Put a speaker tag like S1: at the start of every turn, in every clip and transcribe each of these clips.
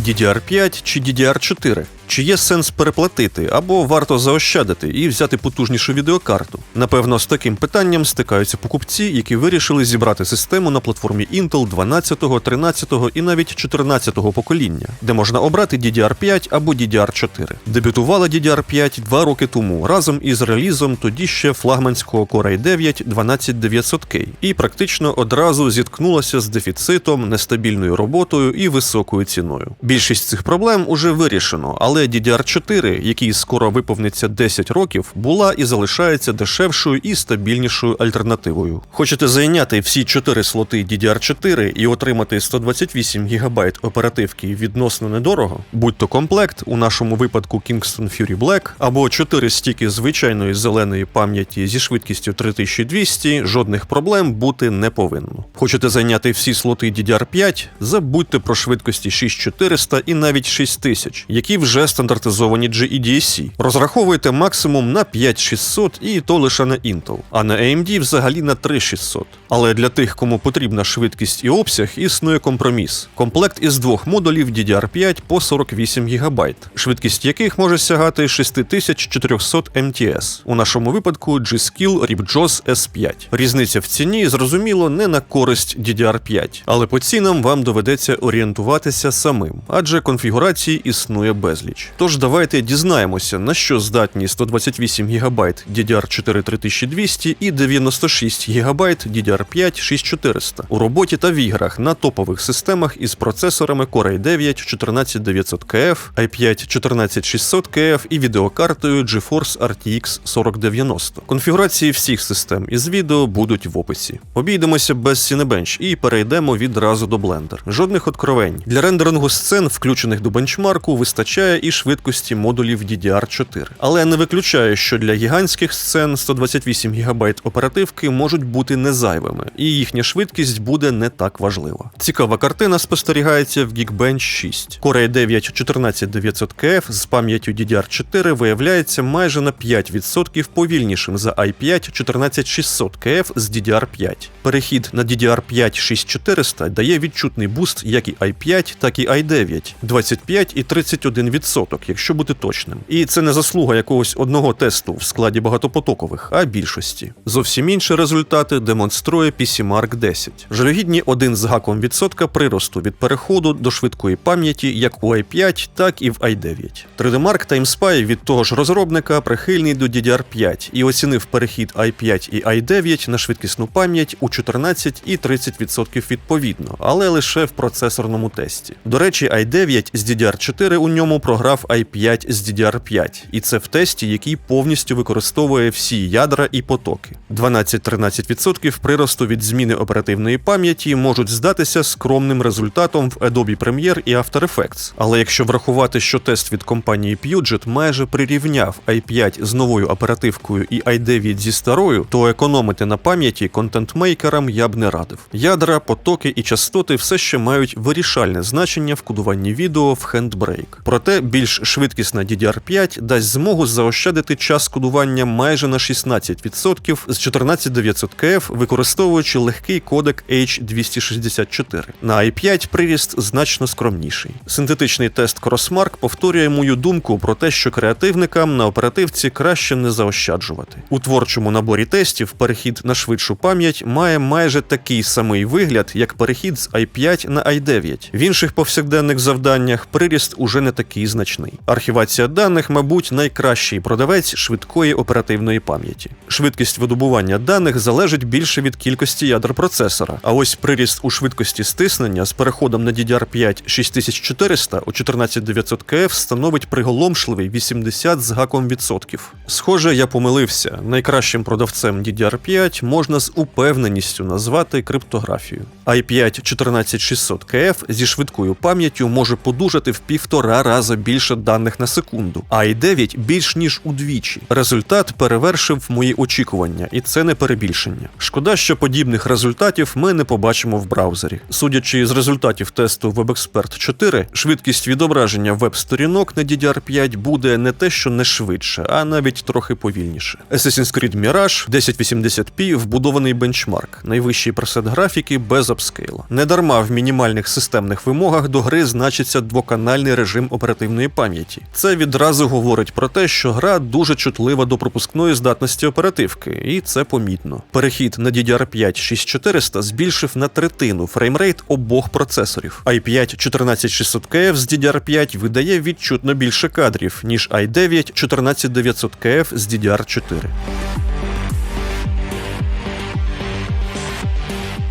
S1: DDR5 чи DDR4? Чи є сенс переплатити або варто заощадити і взяти потужнішу відеокарту? Напевно, з таким питанням стикаються покупці, які вирішили зібрати систему на платформі Intel 12, 13 і навіть 14 покоління, де можна обрати DDR5 або DDR4. Дебютувала DDR5 два роки тому разом із релізом тоді ще флагманського Core i9 12900K і практично одразу зіткнулася з дефіцитом, нестабільною роботою і високою ціною. Більшість цих проблем уже вирішено, але DDR4, який скоро виповниться 10 років, була і залишається дешевшою і стабільнішою альтернативою. Хочете зайняти всі 4 слоти DDR4 і отримати 128 ГБ оперативки відносно недорого, будь то комплект, у нашому випадку Kingston Fury Black, або 4 стіки звичайної зеленої пам'яті зі швидкістю 3200, жодних проблем бути не повинно. Хочете зайняти всі слоти DDR5, забудьте про швидкості 6400 і навіть 6000, які вже стандартизовані GEDSC. Розраховуйте максимум на 5600 і то лише на Intel, а на AMD взагалі на 3600. Але для тих, кому потрібна швидкість і обсяг, існує компроміс. Комплект із двох модулів DDR5 по 48 ГБ, швидкість яких може сягати 6400 МТС. У нашому випадку G-Skill RipJaws S5. Різниця в ціні, зрозуміло, не на користь DDR5, але по цінам вам доведеться орієнтуватися самим, адже конфігурації існує безліч. Тож давайте дізнаємося, на що здатні 128 ГБ DDR4 3200 і 96 ГБ DDR5 6400 у роботі та в іграх на топових системах із процесорами Core i9 14900KF, i5 14600KF і відеокартою GeForce RTX 4090. Конфігурації всіх систем із відео будуть в описі. Обійдемося без Cinebench і перейдемо відразу до Blender. Жодних откровень. Для рендерингу сцен, включених до бенчмарку, вистачає і швидкості модулів DDR4. Але не виключає, що для гігантських сцен 128 ГБ оперативки можуть бути незайвими, і їхня швидкість буде не так важлива. Цікава картина спостерігається в Geekbench 6. Core i9 14900KF з пам'яттю DDR4 виявляється майже на 5% повільнішим за i5 14600KF з DDR5. Перехід на DDR5 6400 дає відчутний буст як і i5, так і i9 25 і 31%, якщо бути точним. І це не заслуга якогось одного тесту в складі багатопотокових, а більшості. Зовсім інші результати демонструє PCMark 10. Жалюгідні 1 з гаком відсотка приросту від переходу до швидкої пам'яті як у i5, так і в i9. 3D-Mark TimeSpy від того ж розробника прихильний до DDR5 і оцінив перехід i5 і i9 на швидкісну пам'ять у 14 і 30% відповідно, але лише в процесорному тесті. До речі, i9 з DDR4 у ньому програв i5 з DDR5, і це в тесті, який повністю використовує всі ядра і потоки. 12-13% приросту від зміни оперативної пам'яті можуть здатися скромним результатом в Adobe Premiere і After Effects. Але якщо врахувати, що тест від компанії Puget майже прирівняв i5 з новою оперативкою і i9 зі старою, то економити на пам'яті контентмейкерам я б не радив. Ядра, потоки і частоти все ще мають вирішальне значення в кодуванні відео в Handbrake. Проте більш швидкісна DDR5 дасть змогу заощадити час кодування майже на 16% з 14900KF, використовуючи легкий кодек H264. На i5 приріст значно скромніший. Синтетичний тест Crossmark повторює мою думку про те, що креативникам на оперативці краще не заощаджувати. У творчому наборі тестів перехід на швидшу пам'ять має майже такий самий вигляд, як перехід з i5 на i9. В інших повсякденних завданнях приріст уже не такий значний. Архівація даних, мабуть, найкращий продавець швидкої оперативної пам'яті. Швидкість видобування даних залежить більше від кількості ядер процесора. А ось приріст у швидкості стиснення з переходом на DDR5 6400 у 14900KF становить приголомшливий 80 з гаком відсотків. Схоже, я помилився. Найкращим продавцем DDR5 можна з упевненістю назвати криптографію. i5 14600KF зі швидкою пам'яттю може подужати в півтора рази більше більше даних на секунду, а i9 більш ніж удвічі. Результат перевершив мої очікування, і це не перебільшення. Шкода, що подібних результатів ми не побачимо в браузері. Судячи з результатів тесту WebExpert 4, швидкість відображення веб-сторінок на DDR5 буде не те, що не швидше, а навіть трохи повільніше. Assassin's Creed Mirage 1080p вбудований бенчмарк, найвищий пресет графіки без апскейла. Недарма в мінімальних системних вимогах до гри значиться двоканальний режим оперативної пам'яті. Це відразу говорить про те, що гра дуже чутлива до пропускної здатності оперативки, і це помітно. Перехід на DDR5 6400 збільшив на третину фреймрейт обох процесорів. i5 14600KF з DDR5 видає відчутно більше кадрів, ніж i9 14900KF з DDR4.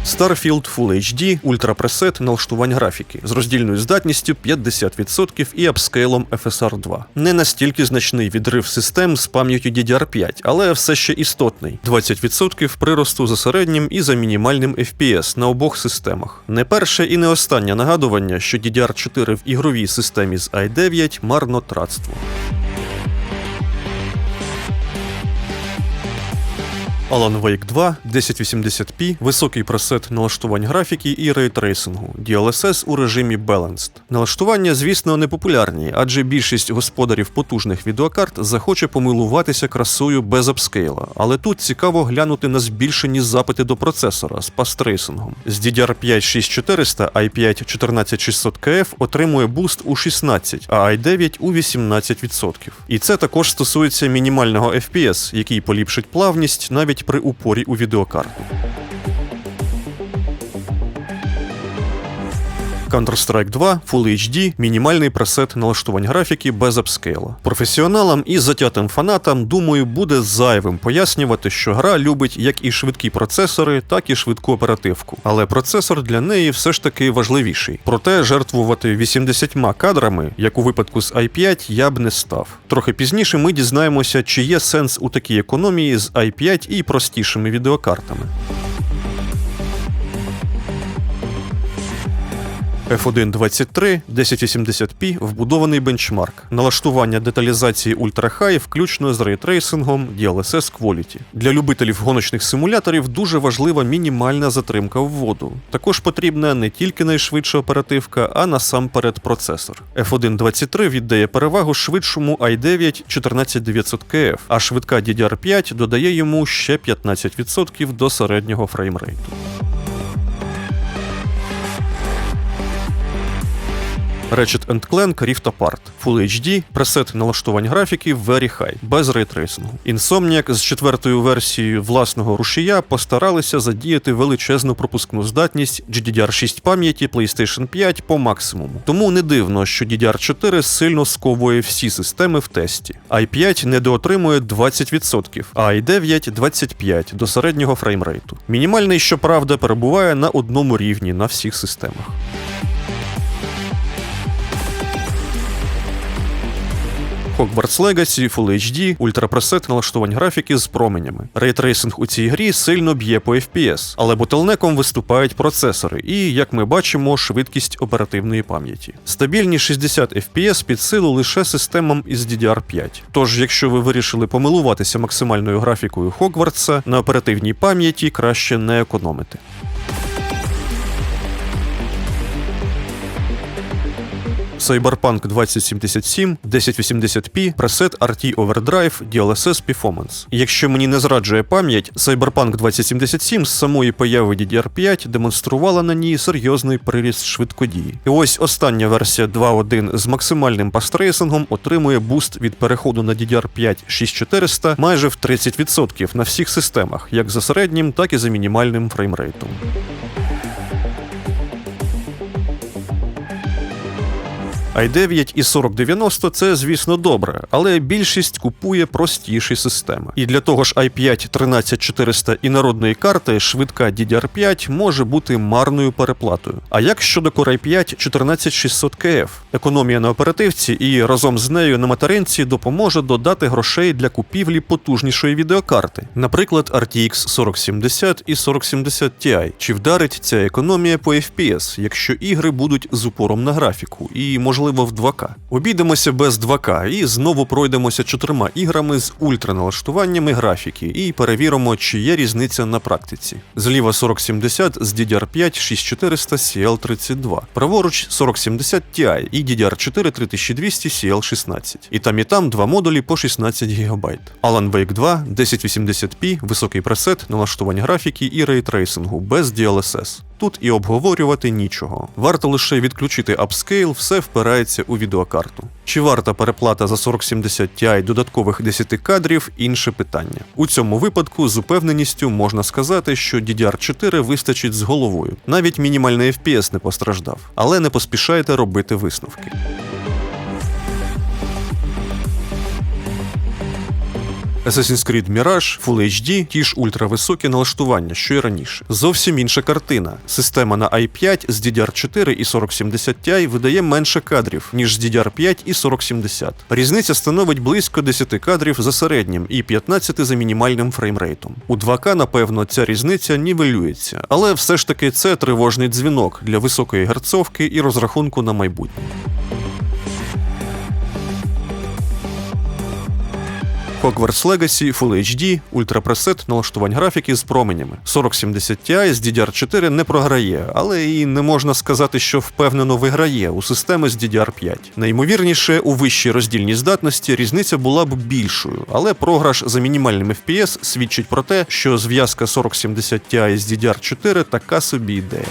S1: Starfield Full HD Preset налаштувань графіки з роздільною здатністю 50% і апскейлом FSR 2. Не настільки значний відрив систем з пам'яттю DDR5, але все ще істотний: 20% приросту за середнім і за мінімальним FPS на обох системах. Не перше і не останнє нагадування, що DDR4 в ігровій системі з i9 марнотратство. Alan Wake 2, 1080p, високий пресет налаштувань графіки і рейтрейсингу, DLSS у режимі Balanced. Налаштування, звісно, не популярні, адже більшість господарів потужних відеокарт захоче помилуватися красою без апскейла, але тут цікаво глянути на збільшені запити до процесора з пастрейсингом. З DDR5 6400 i5 14600KF отримує буст у 16, а i9 у 18%. І це також стосується мінімального FPS, який поліпшить плавність навіть при упорі у відеокарту. Counter-Strike 2 Full HD, мінімальний пресет налаштувань графіки без апскейла. Професіоналам і затятим фанатам, думаю, буде зайвим пояснювати, що гра любить як і швидкі процесори, так і швидку оперативку. Але процесор для неї все ж таки важливіший. Проте жертвувати 80 кадрами, як у випадку з i5, я б не став. Трохи пізніше ми дізнаємося, чи є сенс у такій економії з i5 і простішими відеокартами. F1 23 1080p вбудований бенчмарк, налаштування деталізації High включно з рейтрейсингом DLSS Quality. Для любителів гоночних симуляторів дуже важлива мінімальна затримка вводу. Також потрібна не тільки найшвидша оперативка, а насамперед процесор. F1 23 віддає перевагу швидшому i9 14900KF, а швидка DDR5 додає йому ще 15% до середнього фреймрейту. Ratchet Clank Rift Apart Full HD, пресет налаштувань графіки Very High, без рейтрейсингу. Insomniac з четвертою версією власного рушія постаралися задіяти величезну пропускну здатність GDDR6 пам'яті PlayStation 5 по максимуму. Тому не дивно, що DDR4 сильно сковує всі системи в тесті. i5 недоотримує 20%, а i9 25% до середнього фреймрейту. Мінімальний, щоправда, перебуває на одному рівні на всіх системах. Hogwarts Legacy, Full HD, ультрапресет налаштувань графіки з променями. Рейтрейсинг у цій грі сильно б'є по FPS, але ботлнеком виступають процесори і, як ми бачимо, швидкість оперативної пам'яті. Стабільні 60 FPS під силу лише системам із DDR5. Тож, якщо ви вирішили помилуватися максимальною графікою Хогвартса, на оперативній пам'яті краще не економити. Cyberpunk 2077, 1080p, пресет RT Overdrive, DLSS Performance. Якщо мені не зраджує пам'ять, Cyberpunk 2077 з самої появи DDR5 демонструвала на ній серйозний приріст швидкодії. І ось остання версія 2.1 з максимальним пастрейсингом отримує буст від переходу на DDR5 6400 майже в 30% на всіх системах, як за середнім, так і за мінімальним фреймрейтом. I9 і 4090 це, звісно, добре, але більшість купує простіші системи. І для того ж i5 13400 і народної карти швидка DDR5 може бути марною переплатою. А як щодо Core i5 14600KF? Економія на оперативці і разом з нею на материнці допоможе додати грошей для купівлі потужнішої відеокарти, наприклад, RTX 4070 і 4070 Ti. Чи вдарить ця економія по FPS, якщо ігри будуть з упором на графіку, і можливо можливо в 2К. Обійдемося без 2К і знову пройдемося чотирма іграми з ультраналаштуваннями графіки і перевіримо, чи є різниця на практиці. Зліва 4070 з DDR5 6400 CL32, праворуч 4070 Ti і DDR4 3200 CL16. І там і там два модулі по 16 ГБ. Alan Wake 2, 1080p, високий пресет, налаштування графіки і рейтрейсингу без DLSS. Тут і обговорювати нічого. Варто лише відключити апскейл, все впирається у відеокарту. Чи варта переплата за 4070 Ti додаткових 10 кадрів інше питання. У цьому випадку з упевненістю можна сказати, що DDR4 вистачить з головою. Навіть мінімальний FPS не постраждав, але не поспішайте робити висновки. Assassin's Creed Mirage, Full HD, ті ж ультрависокі налаштування, що й раніше. Зовсім інша картина. Система на i5 з DDR4 і 4070 Ti видає менше кадрів, ніж з DDR5 і 4070. Різниця становить близько 10 кадрів за середнім і 15 за мінімальним фреймрейтом. У 2К, напевно, ця різниця нівелюється, але все ж таки це тривожний дзвінок для високої герцовки і розрахунку на майбутнє. Hogwarts Legacy, Full HD, ультрапресет налаштувань графіки з променями. 4070 Ti з DDR4 не програє, але і не можна сказати, що впевнено виграє у системи з DDR5. Найімовірніше, у вищій роздільній здатності різниця була б більшою, але програш за мінімальним FPS свідчить про те, що зв'язка 4070 Ti з DDR4 така собі ідея.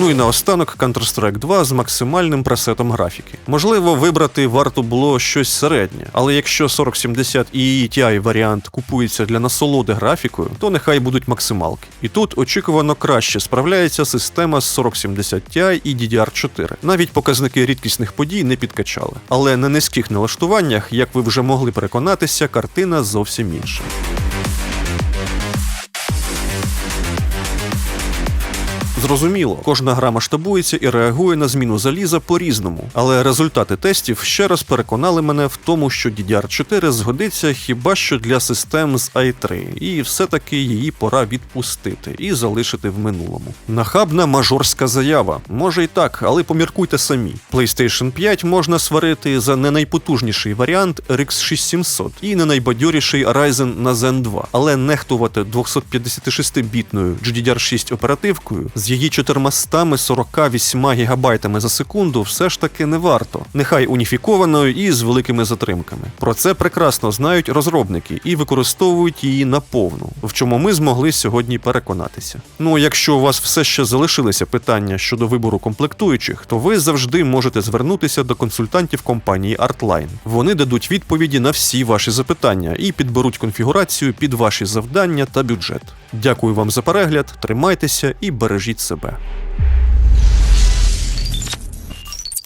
S1: Ну і наостанок Counter-Strike 2 з максимальним пресетом графіки. Можливо, вибрати варто було щось середнє, але якщо 4070 і її TI варіант купується для насолоди графікою, то нехай будуть максималки. І тут очікувано краще справляється система з 4070 Ti і DDR4. Навіть показники рідкісних подій не підкачали. Але на низьких налаштуваннях, як ви вже могли переконатися, картина зовсім інша. Зрозуміло, кожна гра масштабується і реагує на зміну заліза по-різному, але результати тестів ще раз переконали мене в тому, що DDR4 згодиться хіба що для систем з i3, і все-таки її пора відпустити і залишити в минулому. Нахабна мажорська заява. Може і так, але поміркуйте самі. PlayStation 5 можна сварити за не найпотужніший варіант RX 6700 і не найбадьоріший Ryzen на Zen 2, але нехтувати 256-бітною GDDR6 оперативкою з її 448 ГБ за секунду все ж таки не варто. Нехай уніфікованою і з великими затримками. Про це прекрасно знають розробники і використовують її наповну, в чому ми змогли сьогодні переконатися. Ну, якщо у вас все ще залишилися питання щодо вибору комплектуючих, то ви завжди можете звернутися до консультантів компанії Artline. Вони дадуть відповіді на всі ваші запитання і підберуть конфігурацію під ваші завдання та бюджет. Дякую вам за перегляд, тримайтеся і бережіть себе.